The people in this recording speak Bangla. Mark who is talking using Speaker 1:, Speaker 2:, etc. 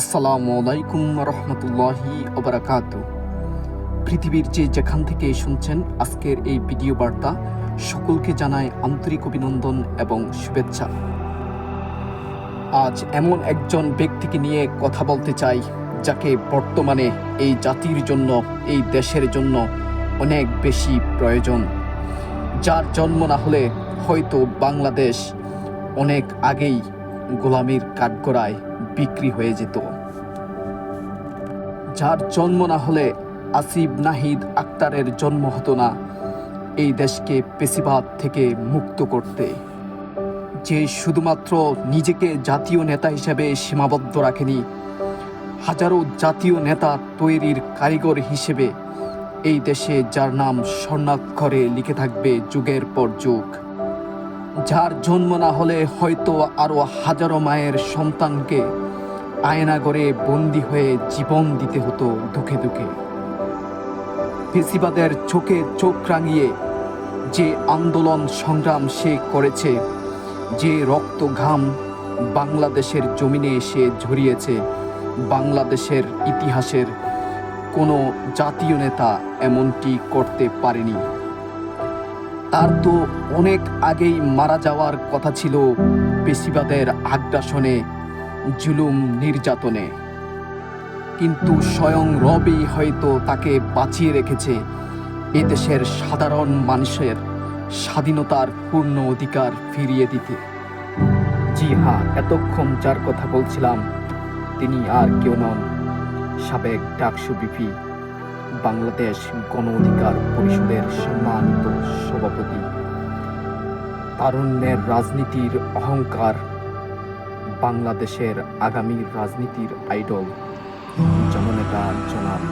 Speaker 1: আসসালামু আলাইকুম রহমতুল্লাহি ওবরাকাত। পৃথিবীর যে যেখান থেকে শুনছেন আজকের এই ভিডিও বার্তা, সকলকে জানায় আন্তরিক অভিনন্দন এবং শুভেচ্ছা। আজ এমন একজন ব্যক্তিকে নিয়ে কথা বলতে চাই, যাকে বর্তমানে এই জাতির জন্য, এই দেশের জন্য অনেক বেশি প্রয়োজন। যার জন্ম না হলে হয়তো বাংলাদেশ অনেক আগেই গোলামির কাঠগড়ায় বিক্রি হয়ে যেত। যার জন্ম না হলে আসিফ নাহিদ আক্তারের জন্ম হতো না, এই দেশকে পেশিবাদ থেকে মুক্ত করতে। যে শুধুমাত্র নিজেকে জাতীয় নেতা হিসেবে সীমাবদ্ধ রাখেনি, হাজারো জাতীয় নেতা তৈরির কারিগর হিসেবে এই দেশে যার নাম স্বর্ণাক্ষরে লিখে থাকবে যুগের পর যুগ। যার জন্ম না হলে হয়তো আরও হাজারো মায়ের সন্তানকে আয়নাগরে বন্দি হয়ে জীবন দিতে হতো দুঃখে দুঃখে। ফেসিবাদের চোখে চোখ রাঙিয়ে যে আন্দোলন সংগ্রাম সে করেছে, যে রক্ত ঘাম বাংলাদেশের জমিনে এসে ঝরিয়েছে, বাংলাদেশের ইতিহাসের কোনো জাতীয় নেতা এমনটি করতে পারেনি। তার তো অনেক আগেই মারা যাওয়ার কথা ছিল পেশিবাদের আগ্রাসনে, জুলুম নির্যাতনে। কিন্তু স্বয়ং রবি হয়তো তাকে বাঁচিয়ে রেখেছে এদেশের সাধারণ মানুষের স্বাধীনতার পূর্ণ অধিকার ফিরিয়ে দিতে। জি হ্যাঁ এতক্ষণ যার কথা বলছিলাম, তিনি আর কেউ নন। সাবেক ডাকসু বিপি, বাংলাদেশ গণ অধিকার পরিষদের সম্মানিত সভাপতি। তারুণ্যের রাজনীতির অহংকার বাংলাদেশের আগামী রাজনীতির আইডল। জননেতা জনাব